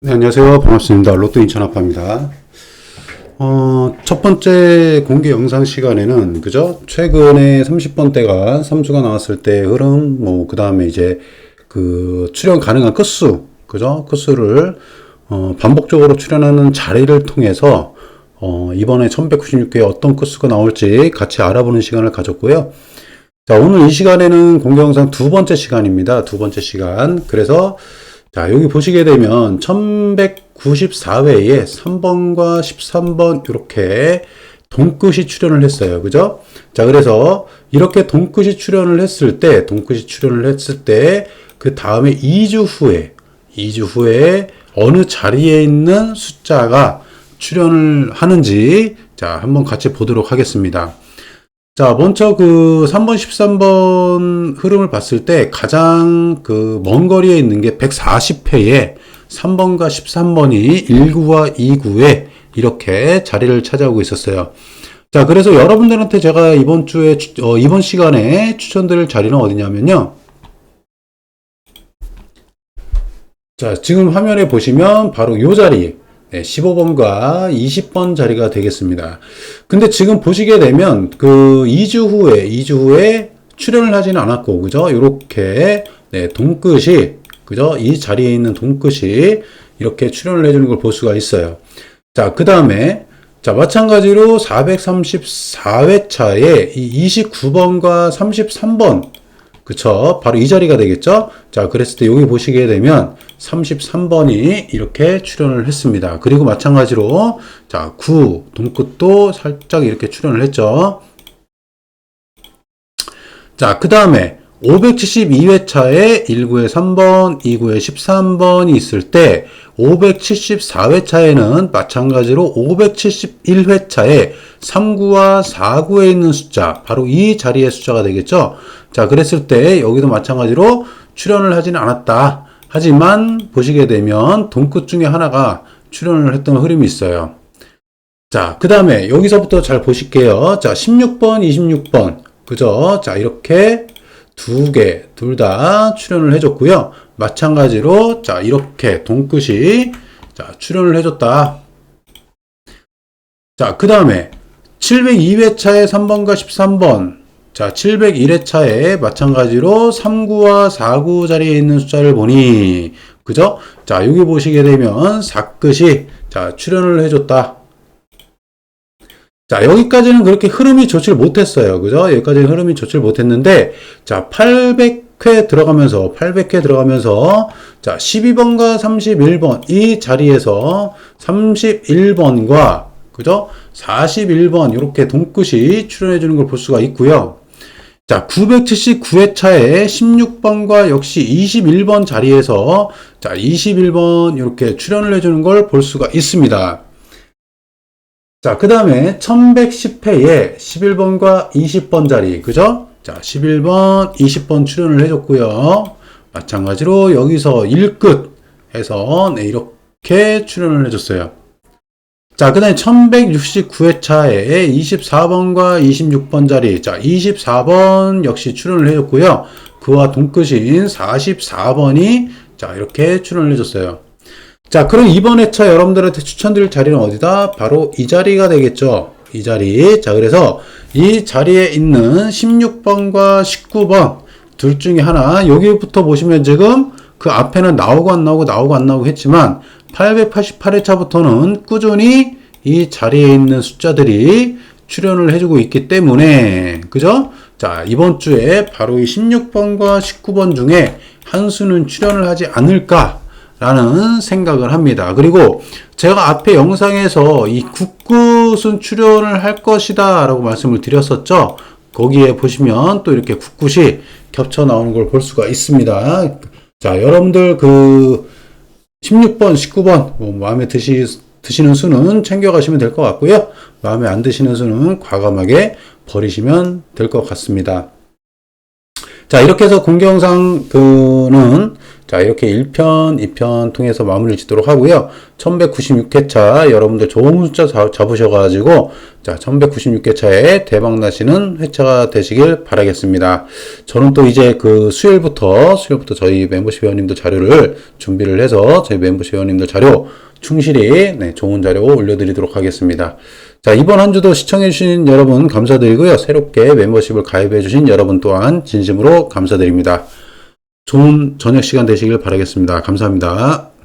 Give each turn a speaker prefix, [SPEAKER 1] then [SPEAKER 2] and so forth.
[SPEAKER 1] 네, 안녕하세요. 반갑습니다. 로또 인천 아빠입니다. 어, 첫 번째 공개 영상 시간에는, 그죠? 최근에 30번대가 3수가 나왔을 때 흐름, 뭐, 그 다음에 이제 그 출연 가능한 끝수, 그죠? 끝수를, 어, 반복적으로 출연하는 자리를 통해서, 어, 이번에 1196개의 어떤 끝수가 나올지 같이 알아보는 시간을 가졌고요. 자, 오늘 이 시간에는 공개 영상 두 번째 시간입니다. 두 번째 시간. 그래서, 자, 여기 보시게 되면 1194회에 3번과 13번 이렇게 동끝이 출연을 했어요. 그죠? 자, 그래서 이렇게 동끝이 출연을 했을 때, 동끝이 출연을 했을 때, 그 다음에 2주 후에, 2주 후에 어느 자리에 있는 숫자가 출연을 하는지, 자, 한번 같이 보도록 하겠습니다. 자, 먼저 그 3번, 13번 흐름을 봤을 때 가장 그 먼 거리에 있는 게 140회에 3번과 13번이 1구와 2구에 이렇게 자리를 차지하고 있었어요. 자, 그래서 여러분들한테 제가 이번 주에, 추- 어, 이번 시간에 추천드릴 자리는 어디냐면요. 자, 지금 화면에 보시면 바로 이 자리, 네, 15번과 20번 자리가 되겠습니다. 근데 지금 보시게 되면 그 2주 후에, 2주 후에 출연을 하지는 않았고, 그죠? 요렇게, 네, 동끝이, 그죠? 이 자리에 있는 동끝이 이렇게 출연을 해주는 걸 볼 수가 있어요. 자, 그 다음에, 자, 마찬가지로 434회차에 이 29번과 33번, 그쵸. 바로 이 자리가 되겠죠. 자, 그랬을 때 여기 보시게 되면 33번이 이렇게 출연을 했습니다. 그리고 마찬가지로 자, 9, 동끝도 살짝 이렇게 출연을 했죠. 자, 그 다음에 572회차에 1구에 3번, 2구에 13번이 있을 때 574회차에는 마찬가지로 571회차에 3구와 4구에 있는 숫자, 바로 이 자리의 숫자가 되겠죠. 자, 그랬을 때 여기도 마찬가지로 출연을 하지는 않았다. 하지만 보시게 되면 동끝 중에 하나가 출연을 했던 흐름이 있어요. 자, 그 다음에 여기서부터 잘 보실게요. 자, 16번, 26번. 그죠? 자, 이렇게 두 개, 둘 다 출연을 해줬고요. 마찬가지로, 자, 이렇게 동끝이, 자, 출연을 해줬다. 자, 그 다음에 702회차에 3번과 13번. 자, 701회차에 마찬가지로 3구와 4구 자리에 있는 숫자를 보니, 그죠? 자, 여기 보시게 되면 4끝이, 자, 출연을 해줬다. 자, 여기까지는 그렇게 흐름이 좋지를 못했어요. 그죠? 여기까지는 흐름이 좋지를 못했는데, 자, 800회 들어가면서, 800회 들어가면서, 자, 12번과 31번, 이 자리에서 31번과, 그죠? 41번, 이렇게 동끝이 출연해주는 걸 볼 수가 있고요. 자, 979회차에 16번과 역시 21번 자리에서, 자, 21번 이렇게 출연을 해주는 걸 볼 수가 있습니다. 자, 그 다음에 1110회에 11번과 20번 자리, 그죠? 자, 11번, 20번 출연을 해줬고요. 마찬가지로 여기서 1끝 해서 네, 이렇게 출연을 해줬어요. 자, 그 다음에 1169회차에 24번과 26번 자리, 자, 24번 역시 출연을 해줬고요. 그와 동끝인 44번이 자, 이렇게 출연을 해줬어요. 자, 그럼 이번 회차 여러분들한테 추천드릴 자리는 어디다? 바로 이 자리가 되겠죠. 이 자리. 자, 그래서 이 자리에 있는 16번과 19번 둘 중에 하나, 여기부터 보시면 지금 그 앞에는 나오고 안 나오고 나오고 안 나오고 했지만 888회차부터는 꾸준히 이 자리에 있는 숫자들이 출연을 해주고 있기 때문에, 그죠? 자, 이번 주에 바로 이 16번과 19번 중에 한 수는 출연을 하지 않을까? 라는 생각을 합니다. 그리고 제가 앞에 영상에서 이 국굿은 출연을 할 것이다 라고 말씀을 드렸었죠. 거기에 보시면 또 이렇게 국굿이 겹쳐 나오는 걸 볼 수가 있습니다. 자, 여러분들 그 16번, 19번 뭐 마음에 드시, 드시는 수는 챙겨가시면 될 것 같고요. 마음에 안 드시는 수는 과감하게 버리시면 될 것 같습니다. 자, 이렇게 해서 공개영상 그는 자, 이렇게 1편, 2편 통해서 마무리를 짓도록 하고요. 1196회차 여러분들 좋은 숫자 잡- 잡으셔 가지고 자, 1196회차에 대박 나시는 회차가 되시길 바라겠습니다. 저는 또 이제 그 수요일부터 수요일부터 저희 멤버십 회원님들 자료를 준비를 해서 저희 멤버십 회원님들 자료 충실히 네, 좋은 자료 올려드리도록 하겠습니다. 자, 이번 한 주도 시청해주신 여러분 감사드리고요. 새롭게 멤버십을 가입해주신 여러분 또한 진심으로 감사드립니다. 좋은 저녁 시간 되시길 바라겠습니다. 감사합니다.